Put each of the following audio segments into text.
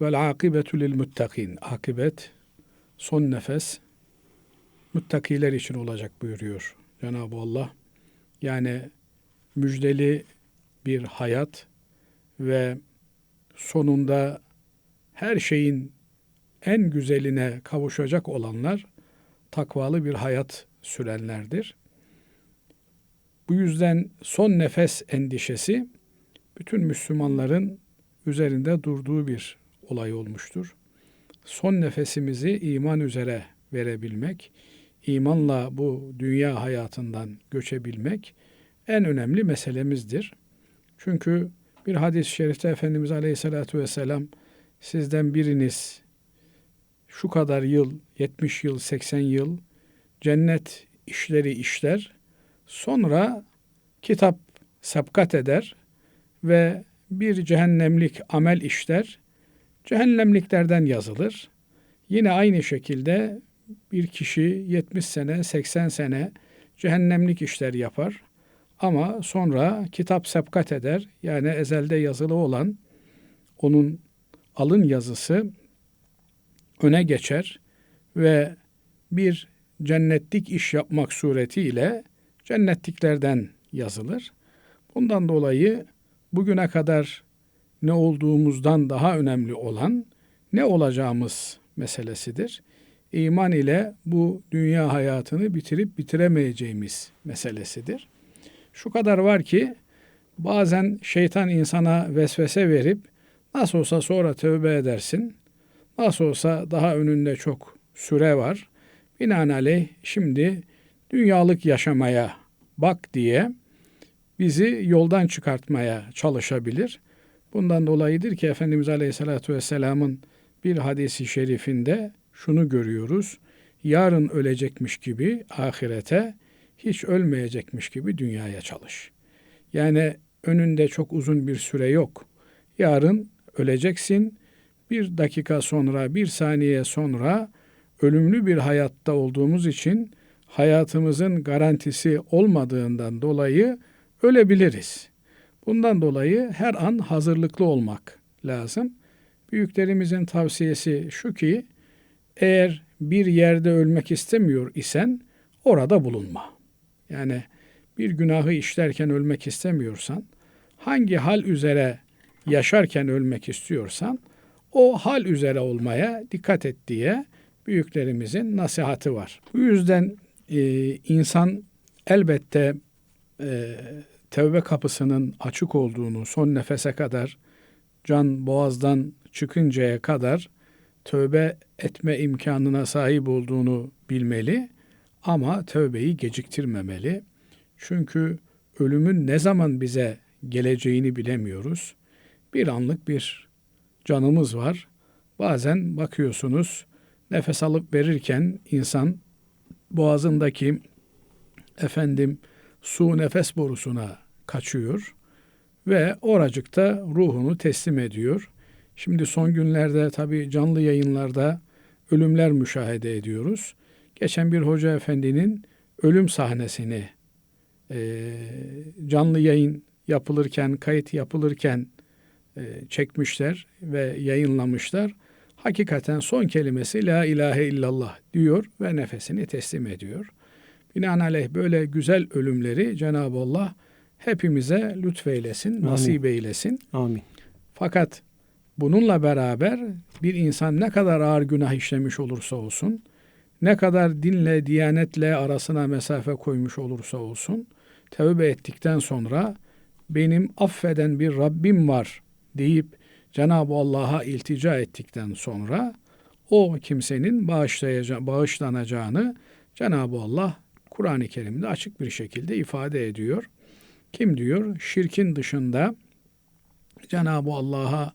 Vel akibetu lil muttakin. Akibet, son nefes muttakiler için olacak buyuruyor Cenab-ı Allah. Yani müjdeli bir hayat ve sonunda her şeyin en güzeline kavuşacak olanlar takvalı bir hayat sürenlerdir. Bu yüzden son nefes endişesi bütün Müslümanların üzerinde durduğu bir olay olmuştur. Son nefesimizi iman üzere verebilmek, imanla bu dünya hayatından göçebilmek en önemli meselemizdir. Çünkü bir hadis-i şerifte Efendimiz Aleyhisselatü Vesselam sizden biriniz şu kadar yıl, 70 yıl, 80 yıl cennet işleri işler. Sonra kitap sabkat eder ve bir cehennemlik amel işler. Cehennemliklerden yazılır. Yine aynı şekilde bir kişi 70 sene, 80 sene cehennemlik işler yapar. Ama sonra kitap sabkat eder. Yani ezelde yazılı olan onun alın yazısı öne geçer ve bir cennetlik iş yapmak suretiyle cennetliklerden yazılır. Bundan dolayı bugüne kadar ne olduğumuzdan daha önemli olan ne olacağımız meselesidir. İman ile bu dünya hayatını bitirip bitiremeyeceğimiz meselesidir. Şu kadar var ki bazen şeytan insana vesvese verip nasıl olsa sonra tövbe edersin. Nasıl olsa daha önünde çok süre var. Binaenaleyh şimdi dünyalık yaşamaya bak diye bizi yoldan çıkartmaya çalışabilir. Bundan dolayıdır ki Efendimiz Aleyhisselatü Vesselam'ın bir hadisi şerifinde şunu görüyoruz. Yarın ölecekmiş gibi ahirete, hiç ölmeyecekmiş gibi dünyaya çalış. Yani önünde çok uzun bir süre yok. Yarın öleceksin. Bir dakika sonra, bir saniye sonra ölümlü bir hayatta olduğumuz için hayatımızın garantisi olmadığından dolayı ölebiliriz. Bundan dolayı her an hazırlıklı olmak lazım. Büyüklerimizin tavsiyesi şu ki eğer bir yerde ölmek istemiyor isen orada bulunma. Yani bir günahı işlerken ölmek istemiyorsan, hangi hal üzere yaşarken ölmek istiyorsan o hal üzere olmaya dikkat et diye büyüklerimizin nasihatı var. Bu yüzden e, insan elbette e, tevbe kapısının açık olduğunu son nefese kadar can boğazdan çıkıncaya kadar tövbe etme imkanına sahip olduğunu bilmeli ama tövbeyi geciktirmemeli. Çünkü ölümün ne zaman bize geleceğini bilemiyoruz. Bir anlık bir canımız var. Bazen bakıyorsunuz nefes alıp verirken insan boğazındaki efendim su nefes borusuna kaçıyor ve oracıkta ruhunu teslim ediyor. Şimdi son günlerde tabi canlı yayınlarda ölümler müşahede ediyoruz. Geçen bir hoca efendinin ölüm sahnesini e, canlı yayın yapılırken, kayıt yapılırken e, çekmişler ve yayınlamışlar. Hakikaten son kelimesi La ilahe illallah diyor ve nefesini teslim ediyor. Binaenaleyh böyle güzel ölümleri Cenab-ı Allah hepimize lütfeylesin, Amin. nasip eylesin. Amin. Fakat bununla beraber bir insan ne kadar ağır günah işlemiş olursa olsun, ne kadar dinle, diyanetle arasına mesafe koymuş olursa olsun, tövbe ettikten sonra benim affeden bir Rabbim var deyip Cenab-ı Allah'a iltica ettikten sonra o kimsenin bağışlanacağını Cenab-ı Allah Kur'an-ı Kerim'de açık bir şekilde ifade ediyor. Kim diyor? Şirkin dışında Cenab-ı Allah'a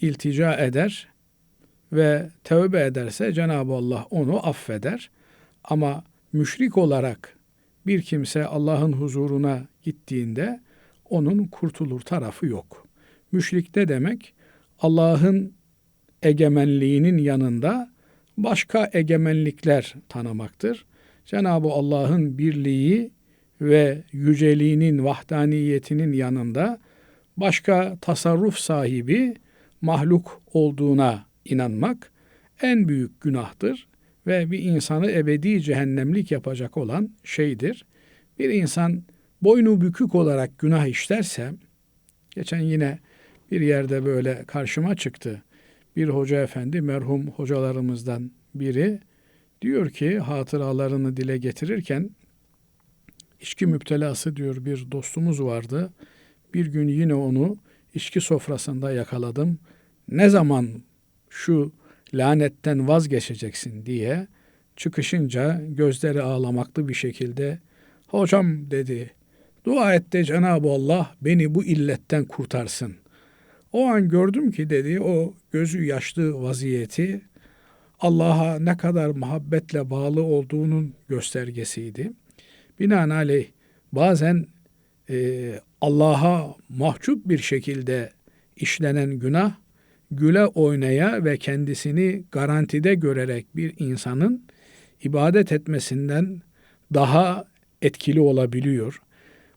iltica eder ve tövbe ederse Cenab-ı Allah onu affeder. Ama müşrik olarak bir kimse Allah'ın huzuruna gittiğinde onun kurtulur tarafı yok. Müşrik ne demek? Allah'ın egemenliğinin yanında başka egemenlikler tanımaktır. Cenab-ı Allah'ın birliği ve yüceliğinin, vahdaniyetinin yanında başka tasarruf sahibi, mahluk olduğuna inanmak en büyük günahtır ve bir insanı ebedi cehennemlik yapacak olan şeydir. Bir insan boynu bükük olarak günah işlerse, geçen yine bir yerde böyle karşıma çıktı. Bir hoca efendi, merhum hocalarımızdan biri diyor ki hatıralarını dile getirirken içki müptelası diyor bir dostumuz vardı. Bir gün yine onu içki sofrasında yakaladım. Ne zaman şu lanetten vazgeçeceksin diye çıkışınca gözleri ağlamaklı bir şekilde hocam dedi dua et de Cenab-ı Allah beni bu illetten kurtarsın. O an gördüm ki dedi o gözü yaşlı vaziyeti Allah'a ne kadar muhabbetle bağlı olduğunun göstergesiydi. Binaenaleyh bazen e, Allah'a mahcup bir şekilde işlenen günah güle oynaya ve kendisini garantide görerek bir insanın ibadet etmesinden daha etkili olabiliyor.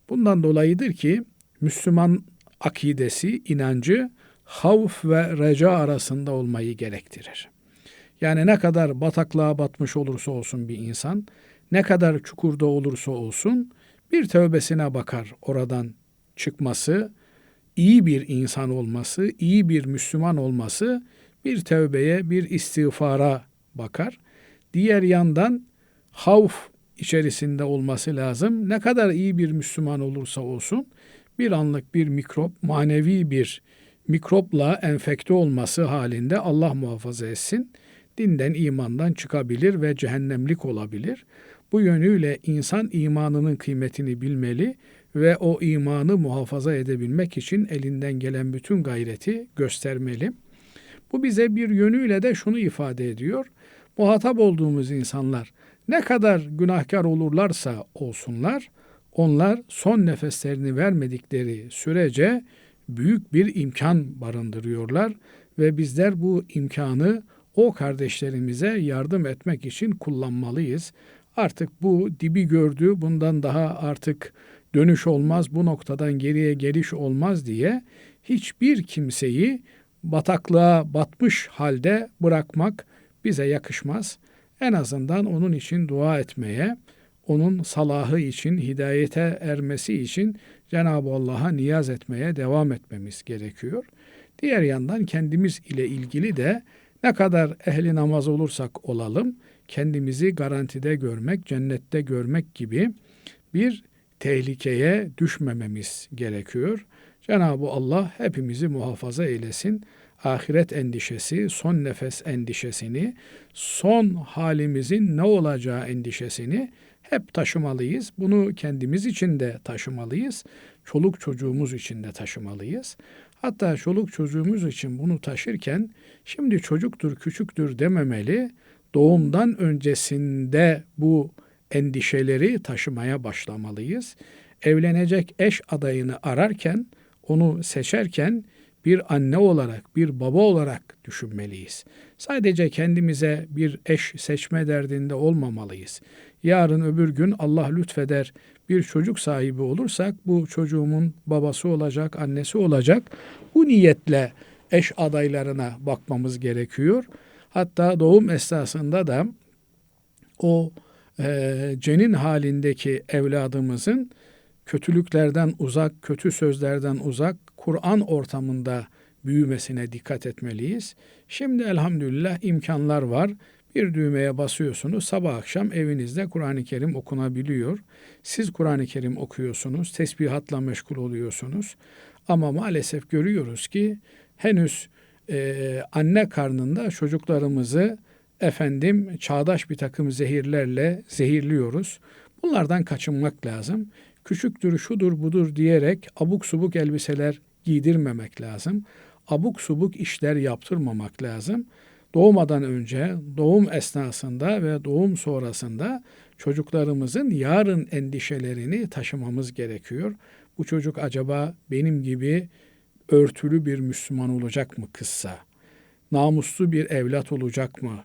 Bundan dolayıdır ki Müslüman akidesi, inancı havf ve reca arasında olmayı gerektirir. Yani ne kadar bataklığa batmış olursa olsun bir insan, ne kadar çukurda olursa olsun bir tövbesine bakar oradan çıkması, iyi bir insan olması, iyi bir Müslüman olması bir tövbeye, bir istiğfara bakar. Diğer yandan havf içerisinde olması lazım. Ne kadar iyi bir Müslüman olursa olsun bir anlık bir mikrop, manevi bir mikropla enfekte olması halinde Allah muhafaza etsin. Dinden, imandan çıkabilir ve cehennemlik olabilir. Bu yönüyle insan imanının kıymetini bilmeli ve o imanı muhafaza edebilmek için elinden gelen bütün gayreti göstermeli. Bu bize bir yönüyle de şunu ifade ediyor. Muhatap olduğumuz insanlar ne kadar günahkar olurlarsa olsunlar, onlar son nefeslerini vermedikleri sürece büyük bir imkan barındırıyorlar ve bizler bu imkanı o kardeşlerimize yardım etmek için kullanmalıyız. Artık bu dibi gördü, bundan daha artık dönüş olmaz, bu noktadan geriye geliş olmaz diye hiçbir kimseyi bataklığa batmış halde bırakmak bize yakışmaz. En azından onun için dua etmeye, onun salahı için, hidayete ermesi için Cenab-ı Allah'a niyaz etmeye devam etmemiz gerekiyor. Diğer yandan kendimiz ile ilgili de ne kadar ehli namaz olursak olalım, kendimizi garantide görmek, cennette görmek gibi bir tehlikeye düşmememiz gerekiyor. Cenab-ı Allah hepimizi muhafaza eylesin. Ahiret endişesi, son nefes endişesini, son halimizin ne olacağı endişesini hep taşımalıyız. Bunu kendimiz için de taşımalıyız. Çoluk çocuğumuz için de taşımalıyız. Hatta çoluk çocuğumuz için bunu taşırken şimdi çocuktur, küçüktür dememeli. Doğumdan öncesinde bu endişeleri taşımaya başlamalıyız. Evlenecek eş adayını ararken, onu seçerken bir anne olarak, bir baba olarak düşünmeliyiz. Sadece kendimize bir eş seçme derdinde olmamalıyız. Yarın öbür gün Allah lütfeder bir çocuk sahibi olursak bu çocuğumun babası olacak, annesi olacak. Bu niyetle eş adaylarına bakmamız gerekiyor. Hatta doğum esnasında da o e, cenin halindeki evladımızın kötülüklerden uzak, kötü sözlerden uzak, Kur'an ortamında büyümesine dikkat etmeliyiz. Şimdi elhamdülillah imkanlar var. Bir düğmeye basıyorsunuz. Sabah akşam evinizde Kur'an-ı Kerim okunabiliyor. Siz Kur'an-ı Kerim okuyorsunuz. Tesbihatla meşgul oluyorsunuz. Ama maalesef görüyoruz ki henüz e, anne karnında çocuklarımızı efendim çağdaş bir takım zehirlerle zehirliyoruz. Bunlardan kaçınmak lazım. Küçüktür, şudur, budur diyerek abuk subuk elbiseler giydirmemek lazım. Abuk subuk işler yaptırmamak lazım. Doğmadan önce, doğum esnasında ve doğum sonrasında çocuklarımızın yarın endişelerini taşımamız gerekiyor. Bu çocuk acaba benim gibi örtülü bir Müslüman olacak mı kızsa? Namuslu bir evlat olacak mı?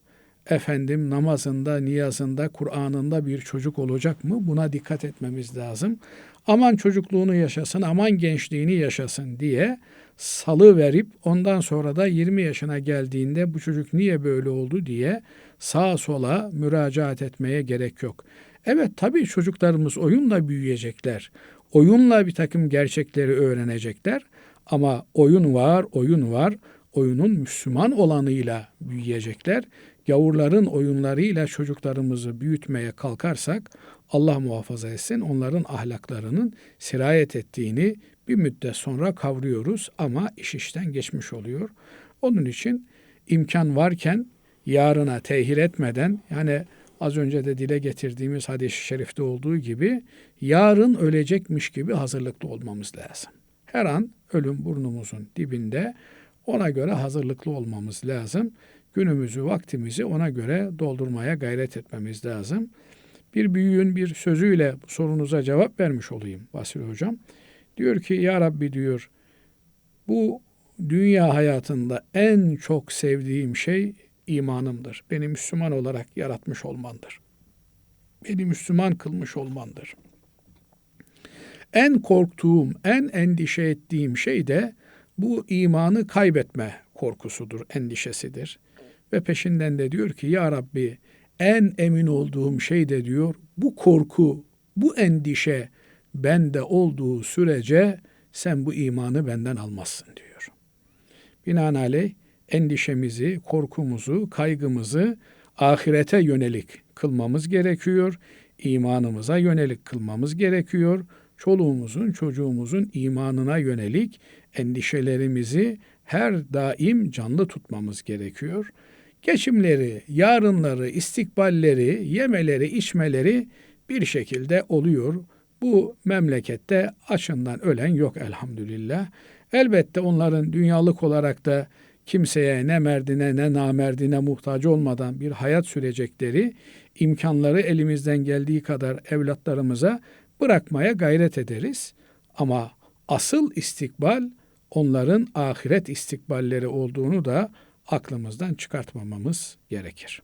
efendim namazında, niyazında, Kur'an'ında bir çocuk olacak mı? Buna dikkat etmemiz lazım. aman çocukluğunu yaşasın, aman gençliğini yaşasın diye salı verip ondan sonra da 20 yaşına geldiğinde bu çocuk niye böyle oldu diye sağa sola müracaat etmeye gerek yok. Evet tabii çocuklarımız oyunla büyüyecekler. Oyunla bir takım gerçekleri öğrenecekler. Ama oyun var, oyun var. Oyunun Müslüman olanıyla büyüyecekler. Gavurların oyunlarıyla çocuklarımızı büyütmeye kalkarsak Allah muhafaza etsin onların ahlaklarının sirayet ettiğini bir müddet sonra kavruyoruz ama iş işten geçmiş oluyor. Onun için imkan varken yarına tehir etmeden yani az önce de dile getirdiğimiz hadis-i şerifte olduğu gibi yarın ölecekmiş gibi hazırlıklı olmamız lazım. Her an ölüm burnumuzun dibinde ona göre hazırlıklı olmamız lazım. Günümüzü, vaktimizi ona göre doldurmaya gayret etmemiz lazım. Bir büyüğün bir sözüyle sorunuza cevap vermiş olayım Basri Hocam. Diyor ki ya Rabbi diyor bu dünya hayatında en çok sevdiğim şey imanımdır. Beni Müslüman olarak yaratmış olmandır. Beni Müslüman kılmış olmandır. En korktuğum, en endişe ettiğim şey de bu imanı kaybetme korkusudur, endişesidir. Ve peşinden de diyor ki ya Rabbi en emin olduğum şey de diyor bu korku, bu endişe bende olduğu sürece sen bu imanı benden almazsın diyor. Binaenaleyh endişemizi, korkumuzu, kaygımızı ahirete yönelik kılmamız gerekiyor. İmanımıza yönelik kılmamız gerekiyor. Çoluğumuzun, çocuğumuzun imanına yönelik endişelerimizi her daim canlı tutmamız gerekiyor. Geçimleri, yarınları, istikballeri, yemeleri, içmeleri bir şekilde oluyor. Bu memlekette açından ölen yok elhamdülillah. Elbette onların dünyalık olarak da kimseye ne merdine ne namerdine muhtaç olmadan bir hayat sürecekleri imkanları elimizden geldiği kadar evlatlarımıza bırakmaya gayret ederiz. Ama asıl istikbal onların ahiret istikballeri olduğunu da aklımızdan çıkartmamamız gerekir.